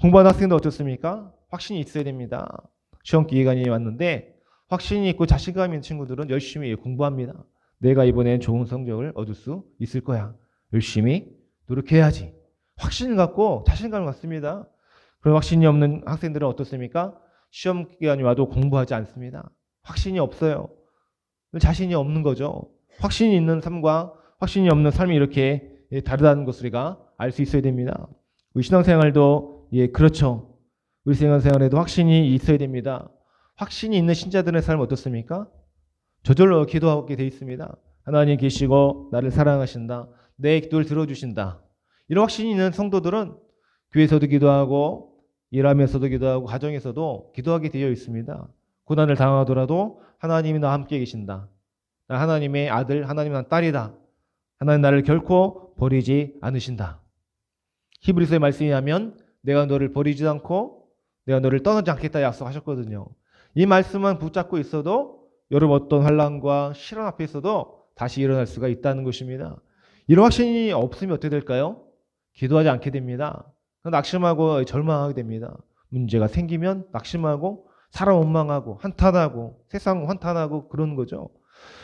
공부하는 학생들 어떻습니까? 확신이 있어야 됩니다. 시험 기간이 왔는데 확신이 있고 자신감 있는 친구들은 열심히 공부합니다. 내가 이번엔 좋은 성적을 얻을 수 있을 거야. 열심히 노력해야지. 확신을 갖고 자신감을 갖습니다. 그런 확신이 없는 학생들은 어떻습니까? 시험 기간이 와도 공부하지 않습니다. 확신이 없어요. 자신이 없는 거죠. 확신이 있는 삶과 확신이 없는 삶이 이렇게 예, 다르다는 것을 우리가 알 수 있어야 됩니다. 우리 신앙생활도 예 그렇죠. 우리 신앙생활에도 확신이 있어야 됩니다. 확신이 있는 신자들의 삶 어떻습니까? 저절로 기도하게 돼 있습니다. 하나님 계시고 나를 사랑하신다. 내 기도를 들어주신다. 이런 확신이 있는 성도들은 교회에서도 기도하고 일하면서도 기도하고 가정에서도 기도하게 되어 있습니다. 고난을 당하더라도 하나님이 나와 함께 계신다. 나 하나님의 아들, 하나님의 딸이다. 하나님 나를 결코 버리지 않으신다. 히브리서의 말씀이 하면 내가 너를 버리지 않고 내가 너를 떠나지 않겠다 약속하셨거든요. 이 말씀만 붙잡고 있어도 여러분 어떤 환란과 실현 앞에 있어도 다시 일어날 수가 있다는 것입니다. 이런 확신이 없으면 어떻게 될까요? 기도하지 않게 됩니다. 낙심하고 절망하게 됩니다. 문제가 생기면 낙심하고 사람 원망하고 한탄하고 세상 환탄하고 그러는 거죠.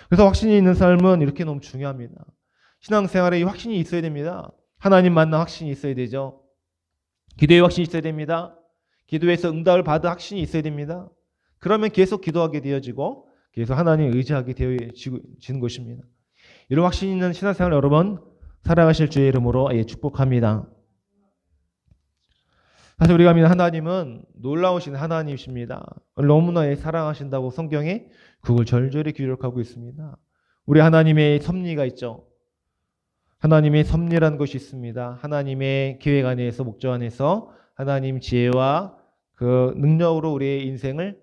그래서 확신이 있는 삶은 이렇게 너무 중요합니다. 신앙생활에 이 확신이 있어야 됩니다. 하나님 만나 확신이 있어야 되죠. 기도에 확신이 있어야 됩니다. 기도에서 응답을 받은 확신이 있어야 됩니다. 그러면 계속 기도하게 되어지고 계속 하나님 의지하게 되어지는 것입니다. 이런 확신 있는 신앙생활 여러분 살아가실 주의 이름으로 예, 축복합니다. 사실 우리가 믿는 하나님은 놀라우신 하나님이십니다. 너무나 사랑하신다고 성경에 그걸 절절히 기록하고 있습니다. 우리 하나님의 섭리가 있죠. 하나님의 섭리라는 것이 있습니다. 하나님의 계획 안에서 목적 안에서 하나님 지혜와 그 능력으로 우리의 인생을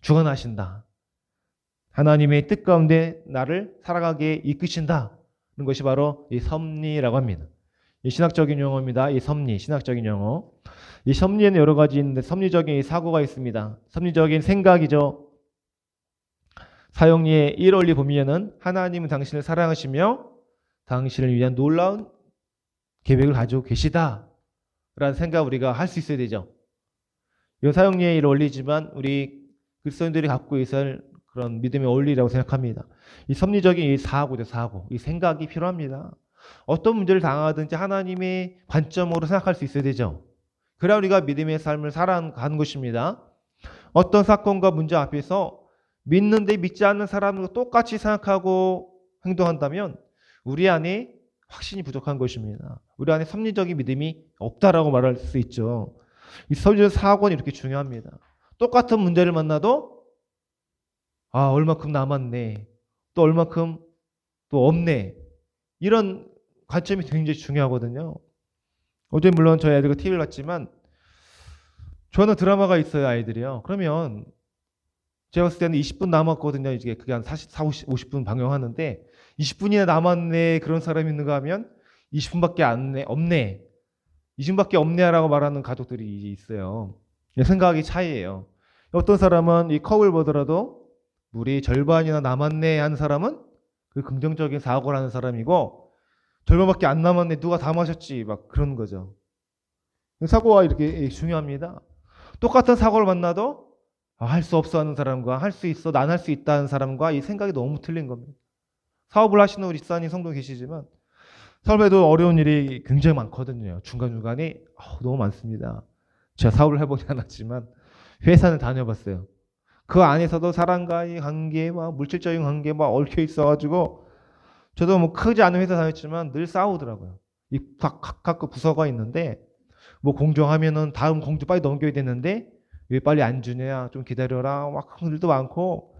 주관하신다. 하나님의 뜻 가운데 나를 살아가게 이끄신다. 는 것이 바로 이 섭리라고 합니다. 이 신학적인 용어입니다. 이 섭리, 신학적인 용어. 이 섭리에는 여러 가지 있는데 섭리적인 사고가 있습니다. 섭리적인 생각이죠. 사용리의 1원리 보면은 하나님은 당신을 사랑하시며 당신을 위한 놀라운 계획을 가지고 계시다. 라는 생각 우리가 할 수 있어야 되죠. 이건 사용리의 1원리지만 우리 그리스도인들이 갖고 있을 그런 믿음의 원리라고 생각합니다. 이 섭리적인 이 사고죠, 사고. 이 생각이 필요합니다. 어떤 문제를 당하든지 하나님의 관점으로 생각할 수 있어야 되죠. 그래야 우리가 믿음의 삶을 살아가는 것입니다. 어떤 사건과 문제 앞에서 믿는데 믿지 않는 사람과 똑같이 생각하고 행동한다면 우리 안에 확신이 부족한 것입니다. 우리 안에 섭리적인 믿음이 없다라고 말할 수 있죠. 이 섭리적 사고는 이렇게 중요합니다. 똑같은 문제를 만나도 아 얼마큼 남았네, 또 얼마큼 또 없네 이런 관점이 굉장히 중요하거든요. 어제 물론 저희 아이들과 TV를 봤지만 좋아하는 드라마가 있어요 아이들이요. 그러면 제가 봤을 때는 20분 남았거든요. 이게 그게 한 40, 40 50분 방영하는데 20분이나 남았네 그런 사람이 있는가 하면 20분밖에 안 내, 없네. 20분밖에 없네라고 말하는 가족들이 있어요. 생각이 차이예요. 어떤 사람은 이 컵을 보더라도 물이 절반이나 남았네 하는 사람은 그 긍정적인 사고라는 사람이고 절반밖에 안 남았네 누가 다 마셨지 막 그런 거죠. 사고가 이렇게 중요합니다. 똑같은 사고를 만나도 아, 할 수 없어 하는 사람과 할 수 있어 난 할 수 있다 하는 사람과 이 생각이 너무 틀린 겁니다. 사업을 하시는 우리 집사님 성도 계시지만 삶에도 어려운 일이 굉장히 많거든요. 중간중간에 너무 많습니다. 제가 사업을 해보지 않았지만 회사는 다녀봤어요. 그 안에서도 사람과의 관계, 막 물질적인 관계 막 얽혀 있어가지고 저도 뭐 크지 않은 회사 다녔지만 늘 싸우더라고요. 이 각, 각각 그 부서가 있는데 뭐 공정하면은 다음 공주 빨리 넘겨야 되는데 왜 빨리 안 주냐 좀 기다려라 막 일도 많고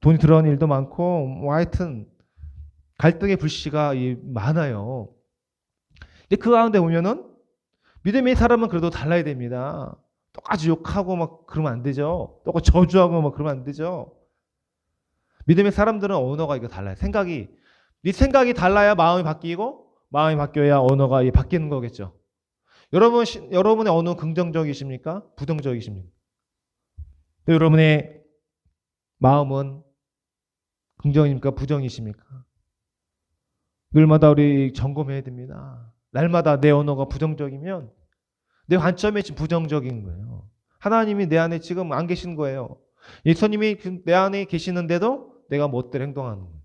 돈이 들어가는 일도 많고 뭐 하여튼 갈등의 불씨가 많아요. 근데 그 가운데 보면은 믿음의 사람은 그래도 달라야 됩니다. 똑같이 욕하고 막 그러면 안 되죠. 똑같이 저주하고 막 그러면 안 되죠. 믿음의 사람들은 언어가 이거 달라요. 생각이 네 생각이 달라야 마음이 바뀌고 마음이 바뀌어야 언어가 바뀌는 거겠죠. 여러분 여러분의 언어 긍정적이십니까? 부정적이십니까? 여러분의 마음은 긍정입니까? 부정이십니까? 늘마다 우리 점검해야 됩니다. 날마다 내 언어가 부정적이면 내 관점이 지금 부정적인 거예요. 하나님이 내 안에 지금 안 계신 거예요. 예수님이 내 안에 계시는데도 내가 멋대로 행동하는 거예요.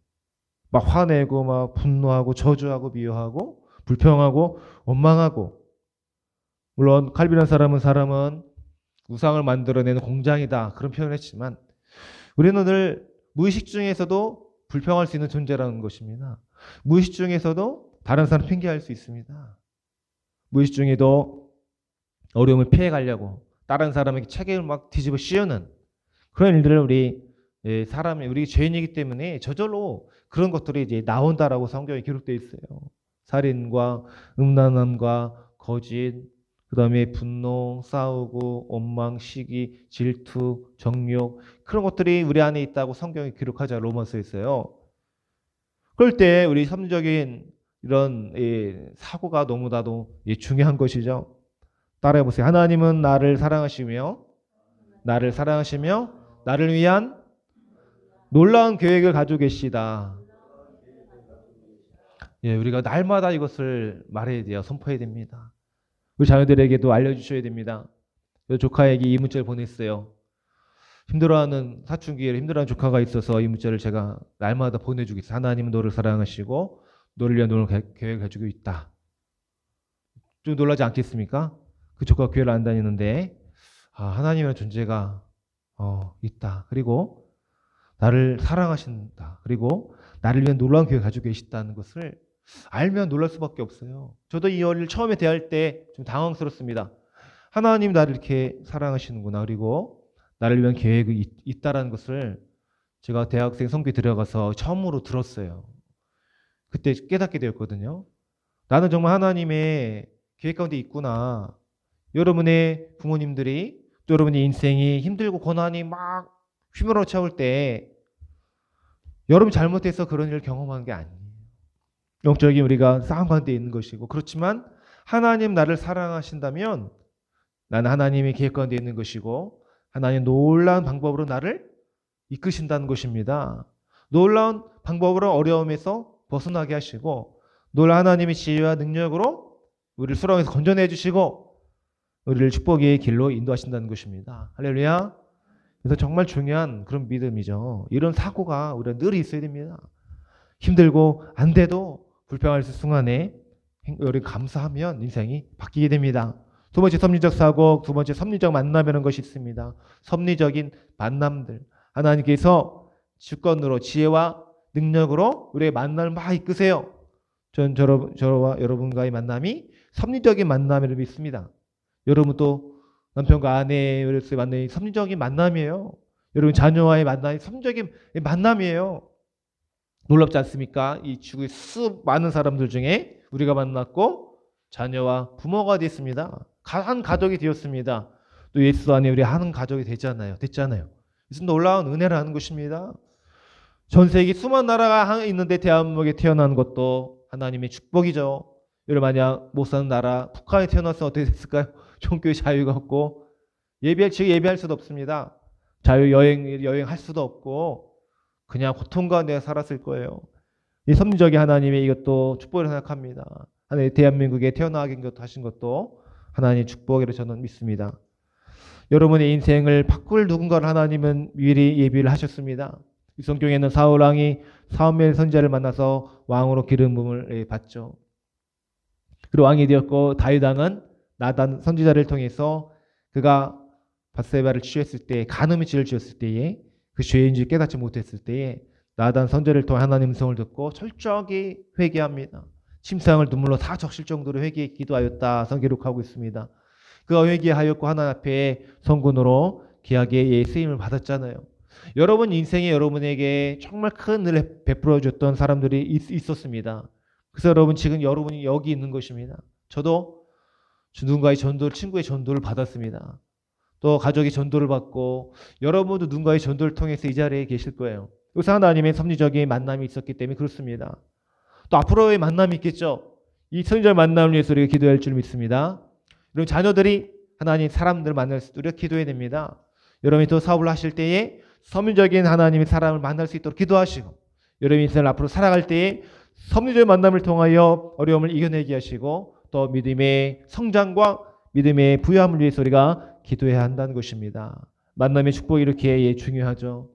막 화내고 막 분노하고 저주하고 미워하고 불평하고 원망하고 물론 칼빈한 사람은 사람은 우상을 만들어내는 공장이다 그런 표현을 했지만 우리는 늘 무의식 중에서도 불평할 수 있는 존재라는 것입니다. 무의식 중에서도 다른 사람 핑계할 수 있습니다. 무의식 중에도 어려움을 피해 가려고 다른 사람에게 책임을 막 뒤집어 씌우는 그런 일들을 우리 예, 사람이 우리 죄인이기 때문에 저절로 그런 것들이 이제 나온다라고 성경에 기록되어 있어요. 살인과 음란함과 거짓, 그다음에 분노, 싸우고 원망, 시기, 질투, 정욕 그런 것들이 우리 안에 있다고 성경이 기록하자 로마서에 있어요. 그럴 때 우리 섬적인 이런 예, 사고가 너무나도 예, 중요한 것이죠. 따라해 보세요. 하나님은 나를 사랑하시며 나를 사랑하시며 나를 위한 놀라운 계획을 가지고 계시다. 예, 우리가 날마다 이것을 말해야 돼요. 선포해야 됩니다. 우리 자녀들에게도 알려주셔야 됩니다. 저 조카에게 이 문자를 보냈어요. 힘들어하는 사춘기에 힘들어하는 조카가 있어서 이 문자를 제가 날마다 보내주고 있어요. 하나님은 너를 사랑하시고 너를 위한 계- 계획을 가지고 있다. 좀 놀라지 않겠습니까? 그 조카가 교회를 안 다니는데 아, 하나님의 존재가 어, 있다. 그리고 나를 사랑하신다. 그리고 나를 위한 놀라운 계획을 가지고 계시다는 것을 알면 놀랄 수밖에 없어요. 저도 이 어리를 처음에 대할 때 좀 당황스럽습니다. 하나님 나를 이렇게 사랑하시는구나. 그리고 나를 위한 계획이 있, 있다라는 것을 제가 대학생 성교에 들어가서 처음으로 들었어요. 그때 깨닫게 되었거든요. 나는 정말 하나님의 계획 가운데 있구나. 여러분의 부모님들이 또 여러분의 인생이 힘들고 고난이 막 휘몰아 차올 때 여러분 잘못해서 그런 일을 경험한 게 아니에요. 영적인 우리가 싸움 가운데 있는 것이고 그렇지만 하나님 나를 사랑하신다면 나는 하나님의 계획 가운데 있는 것이고 하나님 놀라운 방법으로 나를 이끄신다는 것입니다. 놀라운 방법으로 어려움에서 벗어나게 하시고 놀라운 하나님의 지혜와 능력으로 우리를 수렁에서 건져내 주시고 우리를 축복의 길로 인도하신다는 것입니다. 할렐루야. 그래서 정말 중요한 그런 믿음이죠. 이런 사고가 우리가 늘 있어야 됩니다. 힘들고 안 돼도 불평할 순간에 우리 감사하면 인생이 바뀌게 됩니다. 두 번째 섭리적 사고, 두 번째 섭리적 만남이라는 것이 있습니다. 섭리적인 만남들. 하나님께서 주권으로 지혜와 능력으로 우리의 만남을 막 이끄세요. 전 저러, 저와 여러분과의 만남이 섭리적인 만남을 믿습니다. 여러분도 남편과 아내로서의 만남이 섭리적인 만남이에요. 여러분 자녀와의 만남이 섭리적인 만남이에요. 놀랍지 않습니까? 이 지구의 수 많은 사람들 중에 우리가 만났고 자녀와 부모가 됐습니다. 가- 한 가족이 되었습니다. 또 예수 안에 우리 한 가족이 되잖아요. 됐잖아요. 이것은 놀라운 은혜라는 것입니다. 전 세계 수많은 나라가 한- 있는데 대한민국에 태어난 것도 하나님의 축복이죠. 여러분 만약 못 사는 나라 북한에 태어나서 어떻게 됐을까요? 종교의 자유가 없고 예배할 즉 예배할 수도 없습니다. 자유 여행 여행할 수도 없고 그냥 고통 가운데 살았을 거예요. 이 섭리적인 하나님의 이것도 축복이라고 생각합니다. 하나님 대한민국에 태어나게 하신 것도 하나님의 축복이라고 저는 믿습니다. 여러분의 인생을 바꿀 누군가를 하나님은 미리 예비를 하셨습니다. 이 성경에는 사울 왕이 사무엘 선지자를 만나서 왕으로 기름 부음을 예, 받죠. 그리고 왕이 되었고 다윗 왕은 나단 선지자를 통해서 그가 바세바를 취했을 때 간음의 죄를 지었을 때에 그 죄인지 깨닫지 못했을 때에 나단 선지자를 통해 하나님 음성을 듣고 철저하게 회개합니다. 침상을 눈물로 다 적실 정도로 회개 기도하였다 성 기록하고 있습니다. 그가 회개하였고 하나님 앞에 성군으로 귀하게 예 쓰임을 받았잖아요. 여러분 인생에 여러분에게 정말 큰 은혜를 베풀어 줬던 사람들이 있, 있었습니다. 그래서 여러분 지금 여러분이 여기 있는 것입니다. 저도 누군가의 전도, 친구의 전도를 받았습니다. 또 가족의 전도를 받고 여러분도 누군가의 전도를 통해서 이 자리에 계실 거예요. 여기서 하나님의 섭리적인 만남이 있었기 때문에 그렇습니다. 또 앞으로의 만남이 있겠죠. 이 선지자의 만남을 위해서 우리가 기도할 줄 믿습니다. 여러분 자녀들이 하나님 사람들 만날 수 있도록 기도해야 됩니다. 여러분이 또 사업을 하실 때에 섭리적인 하나님의 사람을 만날 수 있도록 기도하시고 여러분 인생을 앞으로 살아갈 때에 섭리적인 만남을 통하여 어려움을 이겨내게 하시고 또 믿음의 성장과 믿음의 부여함을 위해서 우리가 기도해야 한다는 것입니다. 만남의 축복이 이렇게 중요하죠.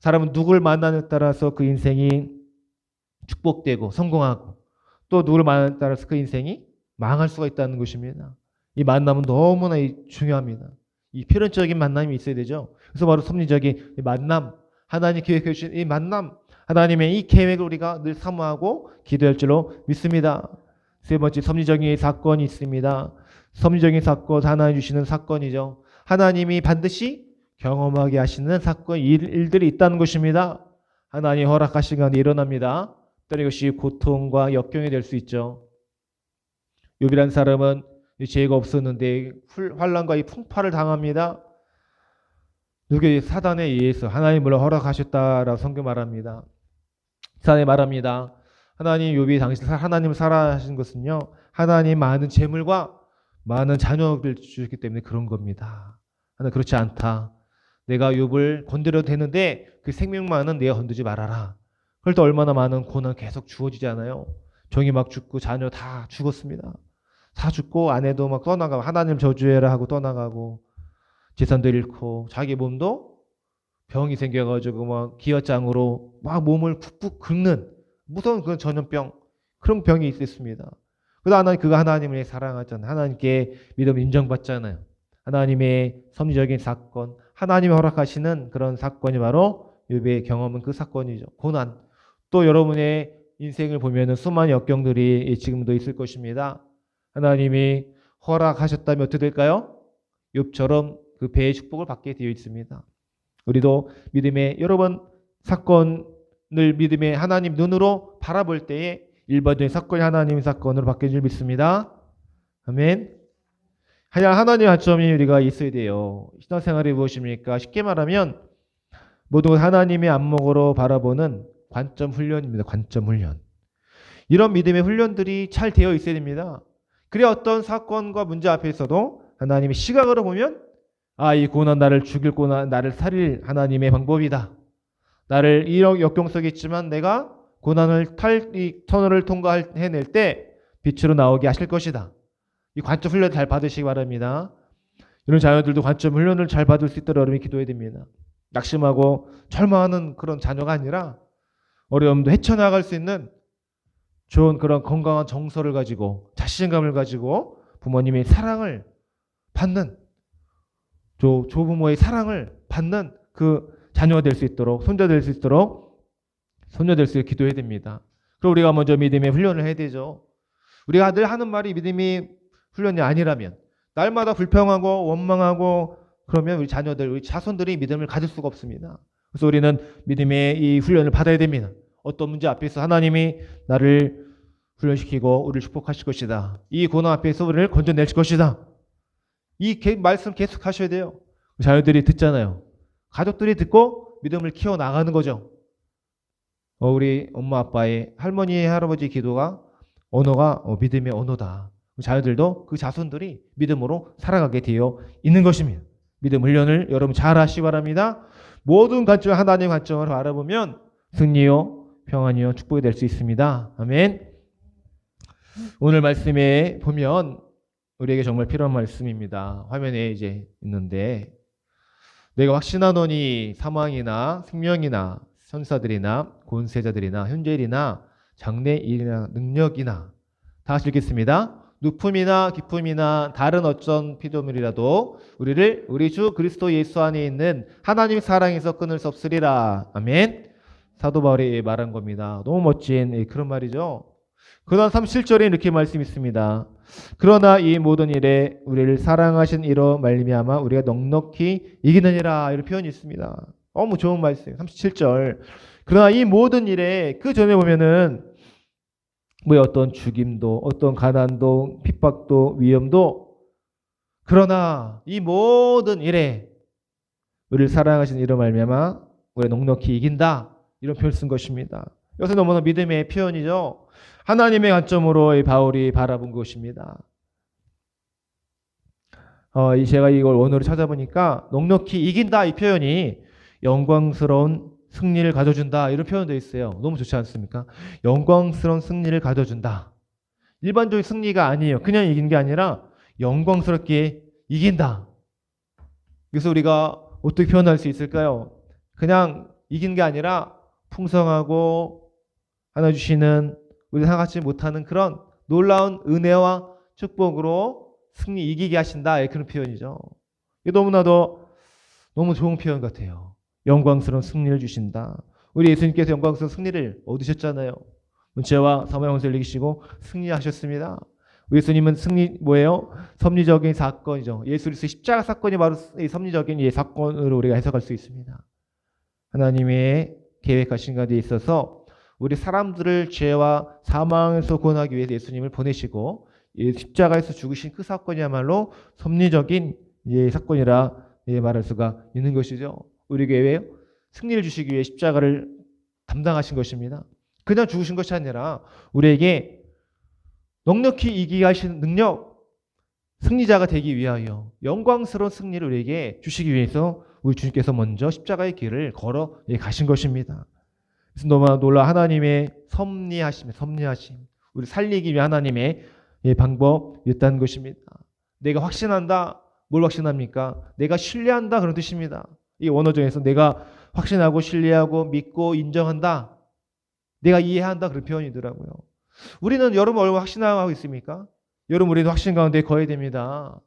사람은 누구를 만나느냐에 따라서 그 인생이 축복되고 성공하고 또 누구를 만나느냐에 따라서 그 인생이 망할 수가 있다는 것입니다. 이 만남은 너무나 중요합니다. 이 필연적인 만남이 있어야 되죠. 그래서 바로 섭리적인 만남, 하나님 계획해 주신 이 만남, 하나님의 이 계획을 우리가 늘 사모하고 기도할 줄로 믿습니다. 세 번째 섭리적인 사건이 있습니다. 섭리적인 사건 하나님 주시는 사건이죠. 하나님이 반드시 경험하게 하시는 사건 일, 일들이 있다는 것입니다. 하나님 허락하신 건 일어납니다. 또는 이것이 고통과 역경이 될 수 있죠. 요비란 사람은 죄가 없었는데 환란과 이 풍파를 당합니다. 이게 사단에 의해서 하나님을 허락하셨다라고 성경 말합니다. 사단이 말합니다. 하나님 요비 당신 하나님을 살아하신 것은요. 하나님 많은 재물과 많은 자녀를 주셨기 때문에 그런 겁니다. 하나 그렇지 않다. 내가 욥을 건드려도 되는데 그 생명만은 내가 건드지 말아라. 그럴 때 얼마나 많은 고난 계속 주어지잖아요. 종이 막 죽고 자녀 다 죽었습니다. 다 죽고 아내도 막 떠나가고 하나님 저주해라 하고 떠나가고 재산도 잃고 자기 몸도 병이 생겨가지고 막 기어장으로 막 몸을 쿡쿡 긁는 무서운 그런 전염병 그런 병이 있었습니다. 그래서 하나님 그가 하나님을 사랑하잖아요. 하나님께 믿음 인정받잖아요. 하나님의 섭리적인 사건, 하나님이 허락하시는 그런 사건이 바로 욥의 경험은 그 사건이죠. 고난. 또 여러분의 인생을 보면은 수많은 역경들이 지금도 있을 것입니다. 하나님이 허락하셨다면 어떻게 될까요? 욥처럼 그 배의 축복을 받게 되어 있습니다. 우리도 믿음의 여러 번 사건을 믿음의 하나님 눈으로 바라볼 때에 일반적인 사건이 하나님의 사건으로 바뀌는 줄 믿습니다. 아멘. 하여 하나님의 관점이 우리가 있어야 돼요. 신앙생활이 무엇입니까? 쉽게 말하면 모든 하나님의 안목으로 바라보는 관점 훈련입니다. 관점 훈련. 이런 믿음의 훈련들이 잘 되어 있어야 됩니다. 그래야 어떤 사건과 문제 앞에서도 하나님의 시각으로 보면 아, 이 고난 나를 죽일 고난 나를 살릴 하나님의 방법이다. 나를 이런 역경 속에 있지만 내가 고난을 탈 이 터널을 통과해낼 때 빛으로 나오게 하실 것이다. 이 관점 훈련 잘 받으시기 바랍니다. 이런 자녀들도 관점 훈련을 잘 받을 수 있도록 여러분이 기도해야 됩니다. 낙심하고 절망하는 그런 자녀가 아니라 어려움도 헤쳐나갈 수 있는 좋은 그런 건강한 정서를 가지고 자신감을 가지고 부모님의 사랑을 받는 조, 조부모의 사랑을 받는 그 자녀가 될 수 있도록 손자 될 수 있도록 손녀 될 수 있도록 기도해야 됩니다. 그리고 우리가 먼저 믿음의 훈련을 해야 되죠. 우리가 늘 하는 말이 믿음이 훈련이 아니라면 날마다 불평하고 원망하고 그러면 우리 자녀들, 우리 자손들이 믿음을 가질 수가 없습니다. 그래서 우리는 믿음의 이 훈련을 받아야 됩니다. 어떤 문제 앞에서 하나님이 나를 훈련시키고 우리를 축복하실 것이다. 이 고난 앞에서 우리를 건져낼 것이다. 이 말씀 계속 하셔야 돼요. 자녀들이 듣잖아요. 가족들이 듣고 믿음을 키워 나가는 거죠. 어, 우리 엄마 아빠의 할머니 할아버지 기도가 언어가 어, 믿음의 언어다. 자녀들도 그 자손들이 믿음으로 살아가게 되어 있는 것입니다. 믿음 훈련을 여러분 잘 하시기 바랍니다. 모든 관점 하나님의 관점을 바라보면 승리요, 평안이요, 축복이 될 수 있습니다. 아멘. 오늘 말씀에 보면 우리에게 정말 필요한 말씀입니다. 화면에 이제 있는데 내가 확신하노니 사망이나 생명이나 천사들이나 권세자들이나 현재일이나 장래일이나 능력이나 다 같이 읽겠습니다. 누품이나 기품이나 다른 어떤 피조물이라도 우리를 우리 주 그리스도 예수 안에 있는 하나님의 사랑에서 끊을 수 없으리라. 아멘. 사도 바울이 말한 겁니다. 너무 멋진 그런 말이죠. 그다음 37절에 이렇게 말씀이 있습니다. 그러나 이 모든 일에 우리를 사랑하신 이로 말미암아 우리가 넉넉히 이기느니라 이런 표현이 있습니다. 너무 좋은 말씀. 37절. 그러나 이 모든 일에 그 전에 보면은 뭐 어떤 죽임도 어떤 가난도 핍박도 위험도 그러나 이 모든 일에 우리를 사랑하신 이로 말미암아 우리 넉넉히 이긴다 이런 표현을 쓴 것입니다. 이것은 너무나 믿음의 표현이죠. 하나님의 관점으로 이 바울이 바라본 것입니다. 어, 제가 이걸 원어로 찾아보니까 넉넉히 이긴다 이 표현이 영광스러운 승리를 가져준다 이런 표현도 있어요. 너무 좋지 않습니까? 영광스러운 승리를 가져준다. 일반적인 승리가 아니에요. 그냥 이긴 게 아니라 영광스럽게 이긴다. 그래서 우리가 어떻게 표현할 수 있을까요? 그냥 이긴 게 아니라 풍성하고 하나 주시는 우리 생각하지 못하는 그런 놀라운 은혜와 축복으로 승리 이기게 하신다. 예, 그런 표현이죠. 이게 너무나도 너무 좋은 표현 같아요. 영광스러운 승리를 주신다. 우리 예수님께서 영광스러운 승리를 얻으셨잖아요. 사망의 원수를 이기시고 승리하셨습니다. 예수님은 승리 뭐예요? 섭리적인 사건이죠. 예수 그리스도 십자가 사건이 바로 이 섭리적인 이 사건으로 우리가 해석할 수 있습니다. 하나님의 계획하신 가운데 있어서 우리 사람들을 죄와 사망에서 구원하기 위해서 예수님을 보내시고 이 십자가에서 죽으신 그 사건이야말로 섭리적인 예, 사건이라 예, 말할 수가 있는 것이죠. 우리에게 왜 승리를 주시기 위해 십자가를 담당하신 것입니다. 그냥 죽으신 것이 아니라 우리에게 넉넉히 이기게 하시는 능력, 승리자가 되기 위하여 영광스러운 승리를 우리에게 주시기 위해서 우리 주님께서 먼저 십자가의 길을 걸어 예, 가신 것입니다. 그래서 너무나 놀라 하나님의 섭리하심, 섭리하심, 우리 살리기 위한 하나님의 예, 방법이었다는 것입니다. 내가 확신한다. 뭘 확신합니까? 내가 신뢰한다 그런 뜻입니다. 이 원어정에서 내가 확신하고 신뢰하고 믿고 인정한다. 내가 이해한다 그런 표현이더라고요. 우리는 여러분 얼마나 확신하고 있습니까? 여러분 우리는 확신 가운데 거해야 됩니다.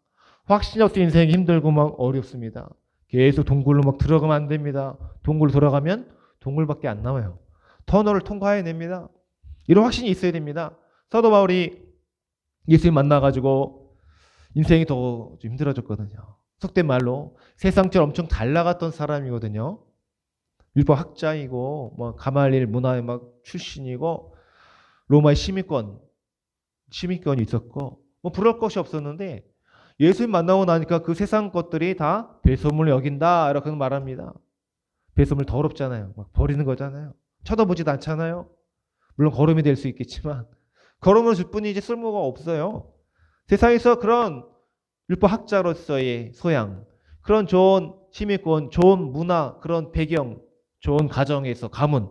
확신이 없이 인생이 힘들고 막 어렵습니다. 계속 동굴로 막 들어가면 안 됩니다. 동굴 돌아가면 동굴밖에 안 나와요. 터널을 통과해야 됩니다. 이런 확신이 있어야 됩니다. 사도 바울이 예수님 만나가지고 인생이 더좀 힘들어졌거든요. 속된 말로 세상처럼 엄청 잘 나갔던 사람이거든요. 율법 학자이고 뭐 가말릴 문화의 막 출신이고 로마의 시민권 시민권이 있었고 뭐 부러울 것이 없었는데 예수님 만나고 나니까 그 세상 것들이 다 배소물 여긴다 이렇게 말합니다. 배소물 더럽잖아요. 막 버리는 거잖아요. 쳐다보지도 않잖아요. 물론 걸음이 될 수 있겠지만 걸음을 줄 뿐이지 쓸모가 없어요. 세상에서 그런 율법 학자로서의 소양, 그런 좋은 시민권, 좋은 문화, 그런 배경, 좋은 가정에서 가문,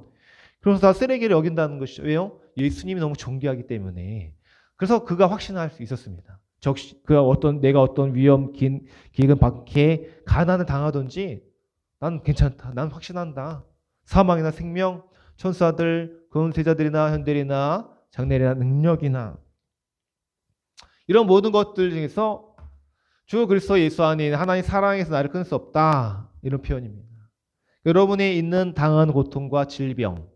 그래서 다 쓰레기를 여긴다는 것이 왜요? 예수님이 너무 존귀하기 때문에. 그래서 그가 확신할 수 있었습니다. 적 그가 어떤 내가 어떤 위험, 긴, 기근 박해, 가난을 당하든지 난 괜찮다. 난 확신한다. 사망이나 생명, 천사들, 권세자들이나 현대리나 장례리나 능력이나 이런 모든 것들 중에서 주 그리스도 예수 안에 하나님 사랑에서 나를 끊을 수 없다. 이런 표현입니다. 여러분이 있는 당한 고통과 질병,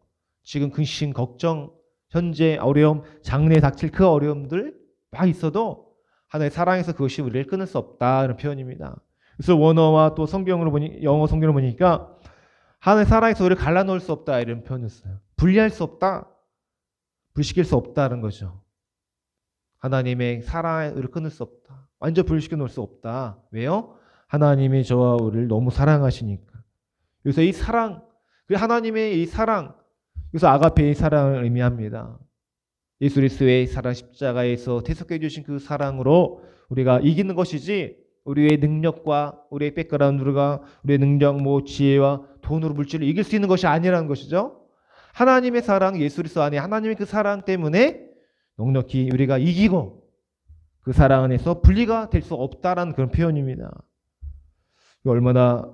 지금 근심, 걱정, 현재 어려움, 장래에 닥칠 그 어려움들 막 있어도 하나님의 사랑에서 그것이 우리를 끊을 수 없다. 이런 표현입니다. 그래서 원어와 또 성경으로 보니 영어 성경으로 보니까 하나님의 사랑에서 우리를 갈라놓을 수 없다. 이런 표현이었어요. 분리할 수 없다. 불시킬 수 없다는 거죠. 하나님의 사랑을 끊을 수 없다. 완전 불시켜 놓을 수 없다. 왜요? 하나님이 저와 우리를 너무 사랑하시니까. 그래서 이 사랑, 그 하나님의 이 사랑, 그래서 아가페의 사랑을 의미합니다. 예수 그리스도의 사랑 십자가에서 태석해 주신 그 사랑으로 우리가 이기는 것이지 우리의 능력과 우리의 백그라운드가 우리의 능력, 뭐 지혜와 돈으로 물질을 이길 수 있는 것이 아니라는 것이죠. 하나님의 사랑, 예수 그리스도 안에 하나님의 그 사랑 때문에 넉넉히 우리가 이기고 그 사랑 안에서 분리가 될 수 없다라는 그런 표현입니다. 얼마나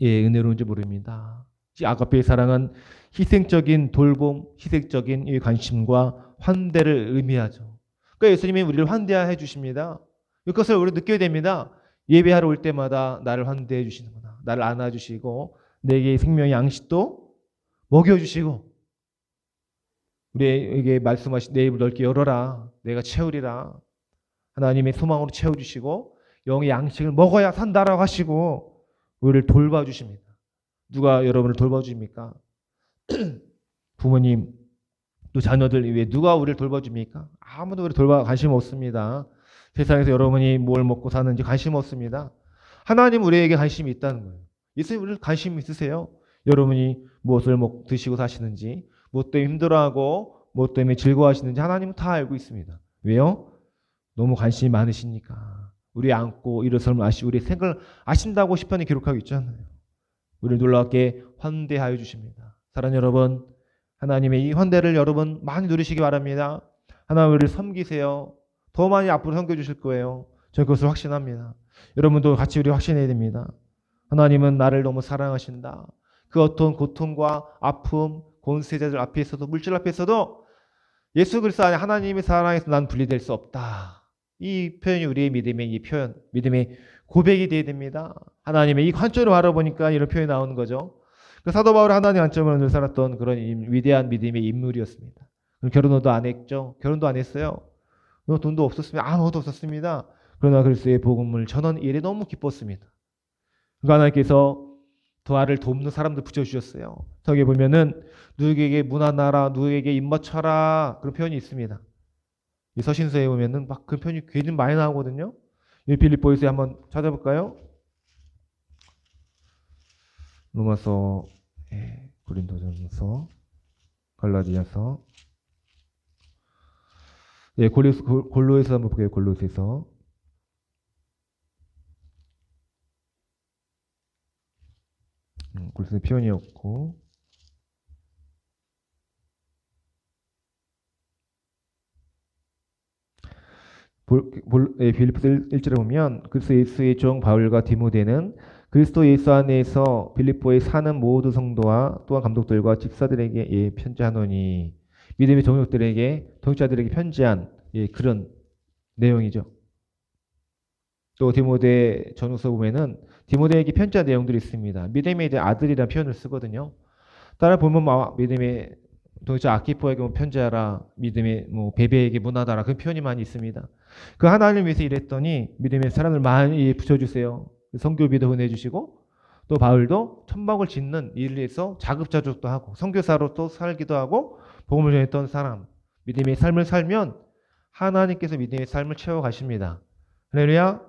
예, 은혜로운지 모릅니다. 이 아가페의 사랑은 희생적인 돌봄, 희생적인 이 관심과 환대를 의미하죠. 그러니까 예수님이 우리를 환대해 주십니다. 이것을 우리 느껴야 됩니다. 예배하러 올 때마다 나를 환대해 주시는구나. 나를 안아주시고 내게 생명의 양식도 먹여주시고 우리에게 말씀하신 내 입을 넓게 열어라. 내가 채우리라. 하나님의 소망으로 채워주시고 영의 양식을 먹어야 산다라고 하시고 우리를 돌봐주십니다. 누가 여러분을 돌봐줍니까? 부모님, 또 자녀들 위해 누가 우리를 돌봐줍니까? 아무도 우리 돌봐 관심 없습니다. 세상에서 여러분이 뭘 먹고 사는지 관심 없습니다. 하나님 우리에게 관심이 있다는 거예요. 예수님 우리를 관심 있으세요? 여러분이 무엇을 먹 드시고 사시는지, 무엇 때문에 힘들어하고 무엇 때문에 즐거워하시는지 하나님은 다 알고 있습니다. 왜요? 너무 관심이 많으시니까. 우리 안고 일어설 아시 우리 생각을 아신다고 시편에 기록하고 있잖아요. 우리를 놀랍게 환대하여 주십니다. 사랑 여러분, 하나님의 이 환대를 여러분 많이 누리시기 바랍니다. 하나님 우리를 섬기세요. 더 많이 앞으로 섬겨 주실 거예요. 저 그것을 확신합니다. 여러분도 같이 우리 확신해야 됩니다. 하나님은 나를 너무 사랑하신다. 그 어떤 고통과 아픔, 권세자들 앞에서도 물질 앞에서도 예수 그리스도 안에 하나님의 사랑에서 난 분리될 수 없다. 이 표현이 우리의 믿음의 이 표현, 믿음의 고백이 되어야 됩니다. 하나님의 이 관점으로 바라보니까 이런 표현이 나오는 거죠. 그 사도 바울은 하나님 관점으로 늘 살았던 그런 임- 위대한 믿음의 인물이었습니다. 결혼도 안 했죠. 결혼도 안 했어요. 뭐 돈도 없었습니다. 아무것도 없었습니다. 그러나 그리스도의 복음을 전하는 일에 너무 기뻤습니다. 그 하나님께서 도화를 돕는 사람들 붙여주셨어요. 저기 보면은 누구에게 문화나라, 누구에게 입 맞춰라 그런 표현이 있습니다. 이 서신서에 보면은 막그 표현이 굉장히 많이 나오거든요. 이 빌립보에서 한번 찾아볼까요? 로마서, 예, 고린도전서, 갈라디아서, 예, 골로, 골로에서 한번 볼게요. 골로에서 음, 골로새 표현이었고 볼, 볼, 예, 빌립보서 1절에 보면 그리스도 예수의 종 바울과 디모데는 그리스도 예수 안에서 빌립보에 사는 모든 성도와 또한 감독들과 집사들에게 예, 편지하노니 믿음의 동역들에게 동역자들에게 편지한 예, 그런 내용이죠. 또 디모데 전후서 보면은 디모데에게 편지한 내용들이 있습니다. 믿음의 아들이라는 표현을 쓰거든요. 따라 보면 막 믿음의 동역자 아키포에게 뭐 편지하라, 믿음의 뭐 베베에게 문하다라 그런 표현이 많이 있습니다. 그 하나님 위해서 일했더니 믿음의 사람을 많이 붙여주세요. 성교비도 보내주시고 또 바울도 천막을 짓는 일을 위해서 자급자족도 하고 선교사로 또 살기도 하고 복음을 전했던 사람 믿음의 삶을 살면 하나님께서 믿음의 삶을 채워 가십니다. 할렐루야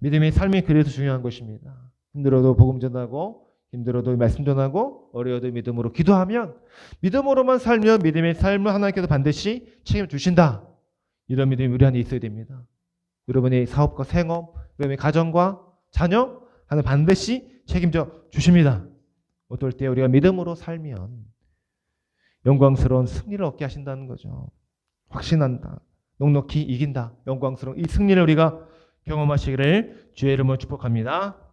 믿음의 삶이 그래서 중요한 것입니다. 힘들어도 복음 전하고 힘들어도 말씀 전하고 어려워도 믿음으로 기도하면 믿음으로만 살면 믿음의 삶을 하나님께서 반드시 책임 주신다. 이런 믿음이 우리 안에 있어야 됩니다. 여러분의 사업과 생업, 여러분의 가정과 자녀 하는 반드시 책임져 주십니다. 어떨 때 우리가 믿음으로 살면 영광스러운 승리를 얻게 하신다는 거죠. 확신한다. 넉넉히 이긴다. 영광스러운 이 승리를 우리가 경험하시기를 주의 이름으로 축복합니다.